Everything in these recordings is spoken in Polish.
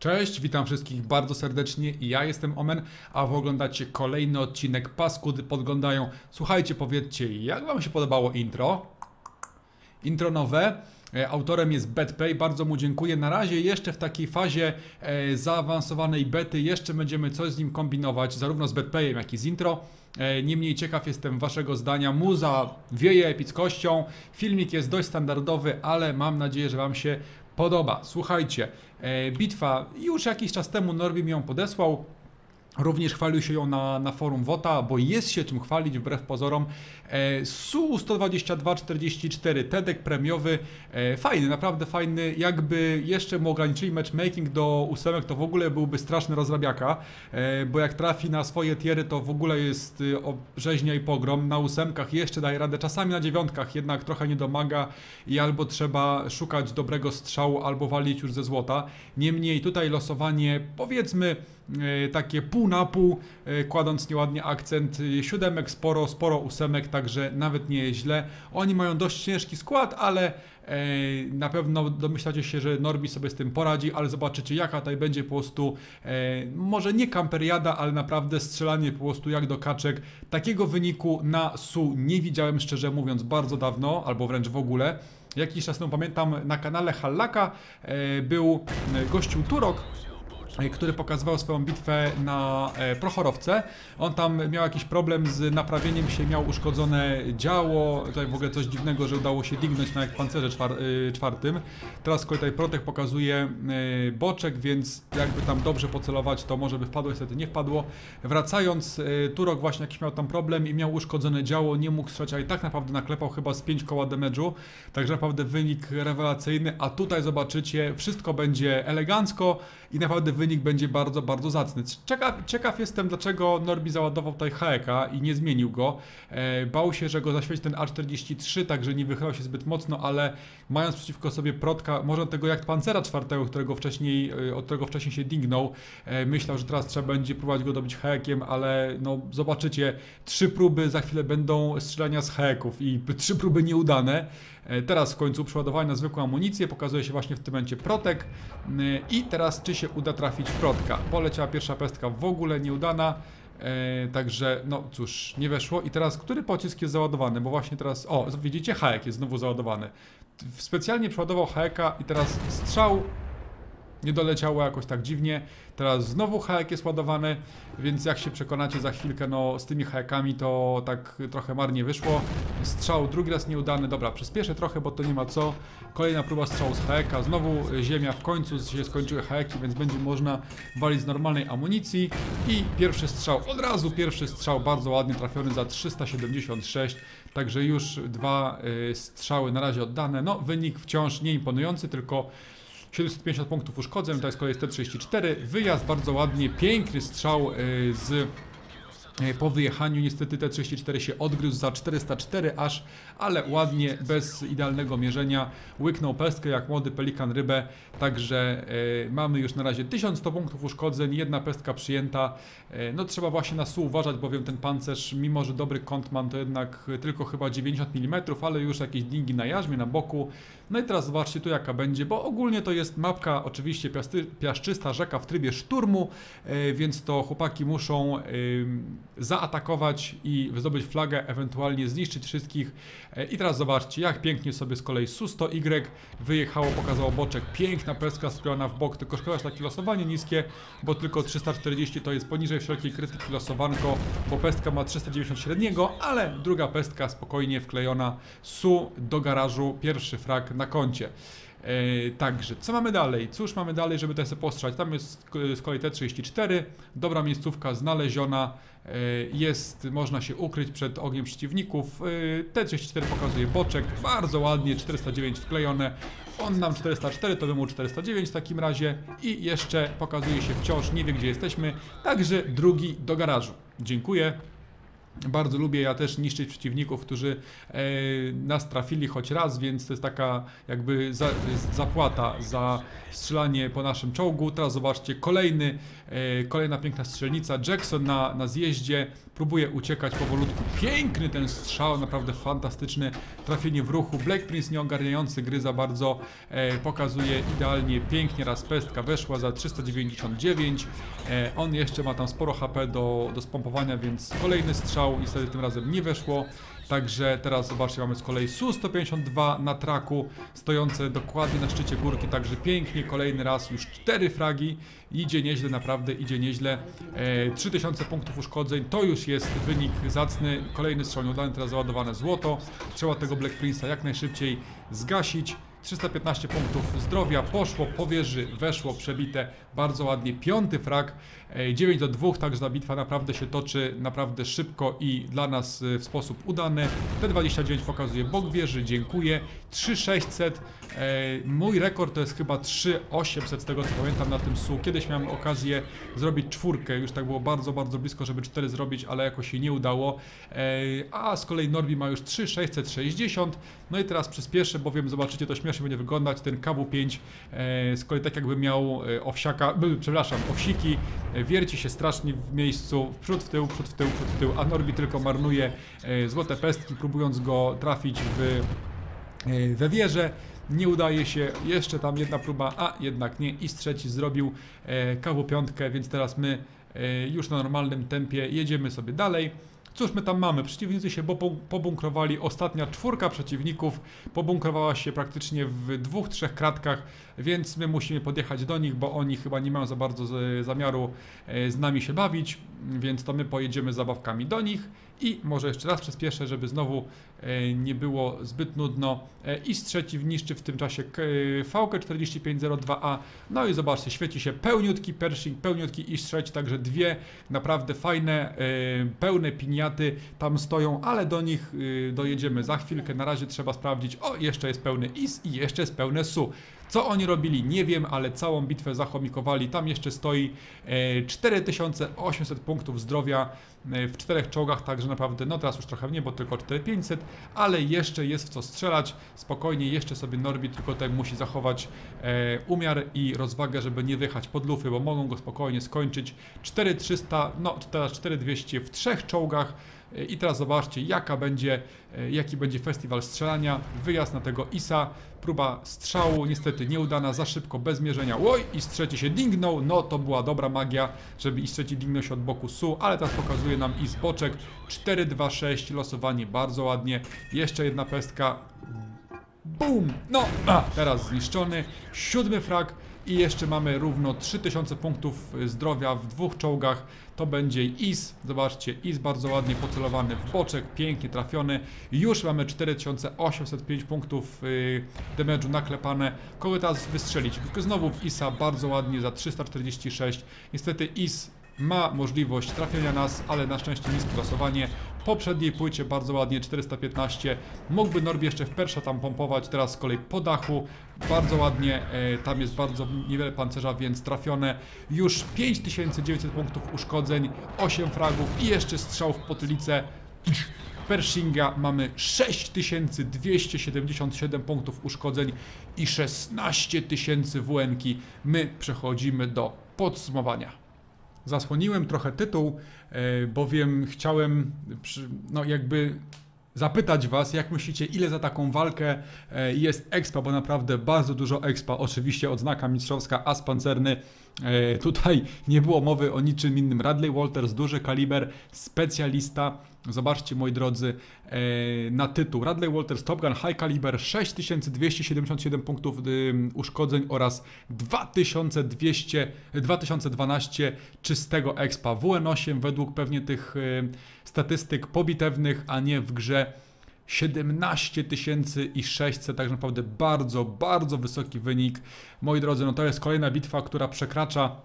Cześć, witam wszystkich bardzo serdecznie. Ja jestem Omen, a wy oglądacie kolejny odcinek Paskudy podglądają. Słuchajcie, powiedzcie, jak wam się podobało intro? Intro nowe. E, Autorem jest BetPay, bardzo mu dziękuję. Na razie jeszcze w takiej fazie e, zaawansowanej bety, jeszcze będziemy coś z nim kombinować, zarówno z BetPayem, jak i z intro. E, Niemniej ciekaw jestem waszego zdania. Muza wieje epickością, filmik jest dość standardowy, ale mam nadzieję, że wam się podoba. Słuchajcie, e, bitwa już jakiś czas temu Norbi mi ją podesłał. Również chwalił się ją na, na forum WOTA, bo jest się czym chwalić wbrew pozorom. E, SU 12244, TEDek premiowy, e, fajny, naprawdę fajny. Jakby jeszcze mu ograniczyli matchmaking do ósemek, to w ogóle byłby straszny rozrabiaka, e, bo jak trafi na swoje tiery, to w ogóle jest y, o, rzeźnia i pogrom. Na ósemkach jeszcze daje radę, czasami na dziewiątkach jednak trochę nie domaga i albo trzeba szukać dobrego strzału, albo walić już ze złota. Niemniej tutaj losowanie, powiedzmy, takie pół na pół, e, kładąc nieładnie akcent. e, Siódemek sporo, sporo ósemek, także nawet nie jest źle. Oni mają dość ciężki skład, ale e, na pewno domyślacie się, że Norbi sobie z tym poradzi, ale zobaczycie jaka tutaj będzie po prostu, e, może nie kamperiada, ale naprawdę strzelanie po prostu jak do kaczek. Takiego wyniku na SU nie widziałem szczerze mówiąc bardzo dawno, albo wręcz w ogóle. Jakiś czas temu pamiętam na kanale Hallaka e, był e, gościu Turok, e, który pokazywał swoją bitwę na e, Prochorowce. On tam miał jakiś problem z naprawieniem się, miał uszkodzone działo, tutaj w ogóle coś dziwnego, że udało się dignąć na pancerze czwar, y, czwartym. Teraz tutaj Protek pokazuje boczek, więc jakby tam dobrze pocelować, to może by wpadło, niestety nie wpadło. Wracając, Turok właśnie jakiś miał tam problem i miał uszkodzone działo, nie mógł strzelać, a i tak naprawdę naklepał chyba z 5 koła damage'u, także naprawdę wynik rewelacyjny, a tutaj zobaczycie, wszystko będzie elegancko i naprawdę wynik będzie bardzo, bardzo zacny. Ciekaw, ciekaw jestem, dlaczego Norbi załadował tutaj Haeka i nie zmienił go. E, bał się, że go zaświeci ten A43, także nie wychylał się zbyt mocno, ale mając przeciwko sobie Protka, może tego jak Pancera czwartego, którego wcześniej, e, od którego wcześniej się dignął, e, myślał, że teraz trzeba będzie próbować go dobić Haekiem, ale no zobaczycie, trzy próby za chwilę będą strzelania z Haeków i trzy próby nieudane. E, Teraz w końcu przeładowałem na zwykłą amunicję, pokazuje się właśnie w tym momencie protek. E, i teraz czy się uda trafić w protka. Poleciała pierwsza pestka w ogóle nieudana, e, także no cóż, nie weszło. I teraz który pocisk jest załadowany, bo właśnie teraz, o widzicie, Haek jest znowu załadowany. Specjalnie przeładował Haeka i teraz strzał nie doleciało jakoś tak dziwnie. Teraz znowu hajek jest ładowany, więc jak się przekonacie za chwilkę, no z tymi hajkami to tak trochę marnie wyszło. Strzał drugi raz nieudany, dobra, przyspieszę trochę, bo to nie ma co. Kolejna próba strzału z hajeka, znowu ziemia w końcu się skończyły hajeki, więc będzie można walić z normalnej amunicji. I pierwszy strzał, od razu pierwszy strzał, bardzo ładnie trafiony za 376. Także już dwa y, strzały na razie oddane. No, wynik wciąż nie imponujący, tylko 750 punktów uszkodzeń, to jest kolej 134. Wyjazd bardzo ładnie, piękny strzał y, z po wyjechaniu niestety T34 się odgryzł za 404 aż, ale ładnie, bez idealnego mierzenia, łyknął pestkę jak młody pelikan rybę, także e, mamy już na razie 1100 punktów uszkodzeń, jedna pestka przyjęta, e, no trzeba właśnie na SU uważać, bowiem ten pancerz, mimo że dobry kąt mam, to jednak tylko chyba 90 mm, ale już jakieś dingi na jarzmie, na boku, no i teraz zobaczcie tu jaka będzie, bo ogólnie to jest mapka oczywiście piasty, piaszczysta rzeka w trybie szturmu, e, więc to chłopaki muszą e, zaatakować i zdobyć flagę, ewentualnie zniszczyć wszystkich. E, I teraz zobaczcie, jak pięknie sobie z kolei Su-100Y wyjechało, pokazało boczek. Piękna peska skrojona w bok, tylko szkoda, że takie losowanie niskie, bo tylko 340 to jest poniżej wszelkiej krytyki losowanko, bo pestka ma 390 średniego, ale druga pestka spokojnie wklejona Su do garażu, pierwszy frak na koncie. E, także, co mamy dalej? Cóż mamy dalej, żeby tutaj sobie postrzać? Tam jest z kolei T34, dobra miejscówka znaleziona, e, jest, można się ukryć przed ogniem przeciwników. E, T34 pokazuje boczek, bardzo ładnie, 409 wklejone. On nam 404, to mu 409 w takim razie. I jeszcze pokazuje się wciąż, nie wie gdzie jesteśmy, także drugi do garażu. Dziękuję. Bardzo lubię ja też niszczyć przeciwników, którzy e, nas trafili choć raz, więc to jest taka jakby za, zapłata za strzelanie po naszym czołgu. Teraz zobaczcie kolejny, e, kolejna piękna strzelnica. Jackson na, na zjeździe próbuje uciekać powolutku. Piękny ten strzał, naprawdę fantastyczny. Trafienie w ruchu. Black Prince nieogarniający gry za bardzo e, pokazuje idealnie, pięknie. Raz pestka weszła za 399. E, on jeszcze ma tam sporo HP do, do spompowania, więc kolejny strzał niestety tym razem nie weszło. Także teraz zobaczcie, mamy z kolei Su-152 na traku, stojące dokładnie na szczycie górki, także pięknie, kolejny raz, już cztery fragi, idzie nieźle, naprawdę idzie nieźle. E, 3000 punktów uszkodzeń, to już jest wynik zacny, kolejny strzał nieudany, teraz załadowane złoto. Trzeba tego Black Prince'a jak najszybciej zgasić. 315 punktów zdrowia, poszło po wieży, weszło, przebite, bardzo ładnie, piąty frag, 9 do 2, także ta bitwa naprawdę się toczy naprawdę szybko i dla nas w sposób udany. T29 pokazuje bok wieży, dziękuję, 3600, mój rekord to jest chyba 3800 z tego co pamiętam na tym SU, kiedyś miałem okazję zrobić czwórkę, już tak było bardzo, bardzo blisko, żeby 4 zrobić, ale jakoś się nie udało, a z kolei Norbi ma już 3660, no i teraz przyspieszę, bowiem zobaczycie to śmiesznie śmiesznie będzie wyglądać ten KW5 e, z kolei tak jakby miał e, owsiaka, przepraszam, owsiki, e, wierci się strasznie w miejscu, w przód, w tył, przód, w tył, przód, w tył, a Norbi tylko marnuje złote pestki, próbując go trafić w, we wieżę. Nie udaje się, jeszcze tam jedna próba, a jednak nie. I z trzeci zrobił KW5, więc teraz my już na normalnym tempie jedziemy sobie dalej. Cóż my tam mamy? Przeciwnicy się pobunkrowali. Ostatnia czwórka przeciwników pobunkrowała się praktycznie w dwóch, trzech kratkach, więc my musimy podjechać do nich, bo oni chyba nie mają za bardzo zamiaru e, z nami się bawić, więc to my pojedziemy zabawkami do nich i może jeszcze raz przyspieszę, żeby znowu e, nie było zbyt nudno. E, I trzeci niszczy w tym czasie VK4502A. No i zobaczcie, świeci się pełniutki Pershing, pełniutki IS trzeci, także dwie naprawdę fajne, pełne piniaty tam stoją, ale do nich dojedziemy za chwilkę. Na razie trzeba sprawdzić, o jeszcze jest pełny IS i jeszcze jest pełne SU. Co oni robili, nie wiem, ale całą bitwę zachomikowali. Tam jeszcze stoi 4800 e, punktów zdrowia e, w czterech czołgach, także naprawdę, no teraz już trochę nie, bo tylko 4500, ale jeszcze jest w co strzelać. Spokojnie, jeszcze sobie Norbi tylko tak musi zachować e, umiar i rozwagę, żeby nie wyjechać pod lufy, bo mogą go spokojnie skończyć. 4300, no teraz 4200 w trzech czołgach. I teraz zobaczcie, jaka będzie, jaki będzie festiwal strzelania. Wyjazd na tego ISA, próba strzału, niestety nieudana, za szybko, bez mierzenia. Oj, i trzeci się dingnął, no to była dobra magia, żeby i trzeci dingnął się od boku SU, ale teraz pokazuje nam i z boczek 4-2-6, losowanie bardzo ładnie. Jeszcze jedna pestka, Bum! No, a, teraz zniszczony. Siódmy frag i jeszcze mamy równo 3000 punktów zdrowia w dwóch czołgach. To będzie IS. Zobaczcie, IS bardzo ładnie pocelowany w boczek, pięknie trafiony. Już mamy 4805 punktów yy, damage'u naklepane. Kogo teraz wystrzelić? Znowu w ISa bardzo ładnie za 346. Niestety IS ma możliwość trafienia nas, ale na szczęście niskie losowanie. Poprzedniej płycie bardzo ładnie 415. Mógłby Norbi jeszcze w persza tam pompować, teraz z kolei po dachu. Bardzo ładnie, e, tam jest bardzo niewiele pancerza, więc trafione. Już 5900 punktów uszkodzeń, 8 fragów i jeszcze strzał w potylicę. Pershinga mamy 6277 punktów uszkodzeń i 16 tysięcy. My przechodzimy do podsumowania. Zasłoniłem trochę tytuł, e, bowiem chciałem no jakby zapytać Was, jak myślicie, ile za taką walkę e, jest expa, bo naprawdę bardzo dużo expa. Oczywiście odznaka mistrzowska, as pancerny. E, tutaj nie było mowy o niczym innym. Radley Walters, duży kaliber, specjalista. Zobaczcie, moi drodzy, e, na tytuł. Radley Walters Top Gun High Caliber 6277 punktów uszkodzeń oraz 2200, 2012 czystego expa. WN8 według pewnie tych statystyk pobitewnych, a nie w grze 17 600, tak naprawdę bardzo, bardzo wysoki wynik. Moi drodzy, no to jest kolejna bitwa, która przekracza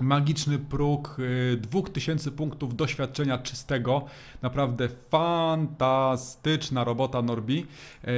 magiczny próg y, 2000 punktów doświadczenia czystego. Naprawdę fantastyczna robota Norbi.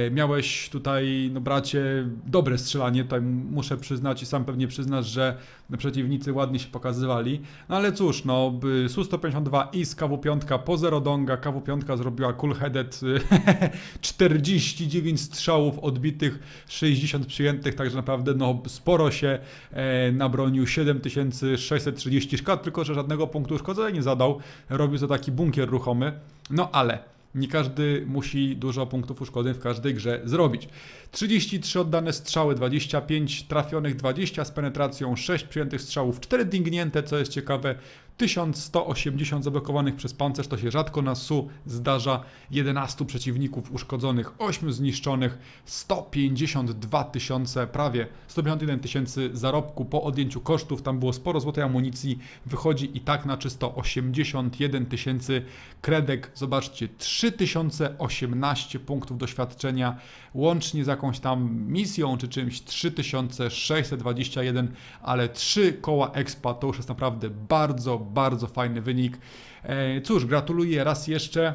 Y, miałeś tutaj, no bracie, dobre strzelanie, tutaj muszę przyznać i sam pewnie przyznasz, że przeciwnicy ładnie się pokazywali. No ale cóż, no Su-152 i z KW-5 po zero donga, KW-5 zrobiła cool-headed y, 49 strzałów odbitych, 60 przyjętych, także naprawdę no sporo się e, nabronił, 7600 630 szkad, tylko że żadnego punktu uszkodzenia nie zadał. Robił to taki bunkier ruchomy. No ale nie każdy musi dużo punktów uszkodzeń w każdej grze zrobić. 33 oddane strzały, 25 trafionych, 20 z penetracją, 6 przyjętych strzałów, 4 dingnięte, co jest ciekawe, 1180 zablokowanych przez pancerz, to się rzadko na SU zdarza, 11 przeciwników uszkodzonych, 8 zniszczonych, 152 tysiące, prawie 151 tysięcy zarobku po odjęciu kosztów, tam było sporo złotej amunicji, wychodzi i tak na czysto 81 tysięcy. Kredek, zobaczcie, 3018 punktów doświadczenia, łącznie z jakąś tam misją czy czymś 3621, ale 3 koła expa to już jest naprawdę bardzo, bardzo fajny wynik. E, Cóż, gratuluję raz jeszcze.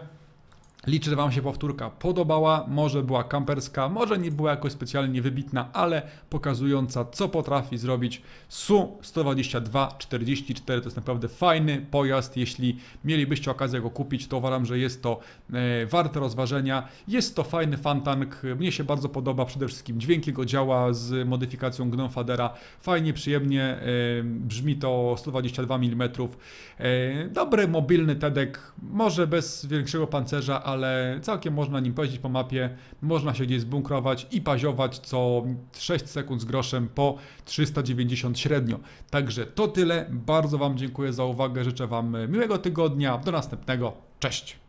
Liczę, że Wam się powtórka podobała. Może była kamperska, może nie była jakoś specjalnie wybitna, ale pokazująca, co potrafi zrobić Su-122-44. To jest naprawdę fajny pojazd. Jeśli mielibyście okazję go kupić, to uważam, że jest to e, warte rozważenia. Jest to fajny fantank. Mnie się bardzo podoba. Przede wszystkim dźwięk jego działa z modyfikacją Gnome Fadera. Fajnie, przyjemnie e, brzmi to 122 mm. E, dobry, mobilny TEDek. Może bez większego pancerza, ale całkiem można nim pojeździć po mapie, można się gdzieś zbunkrować i paziować co 6 sekund z groszem po 390 średnio. Także to tyle. Bardzo Wam dziękuję za uwagę. Życzę Wam miłego tygodnia. Do następnego. Cześć.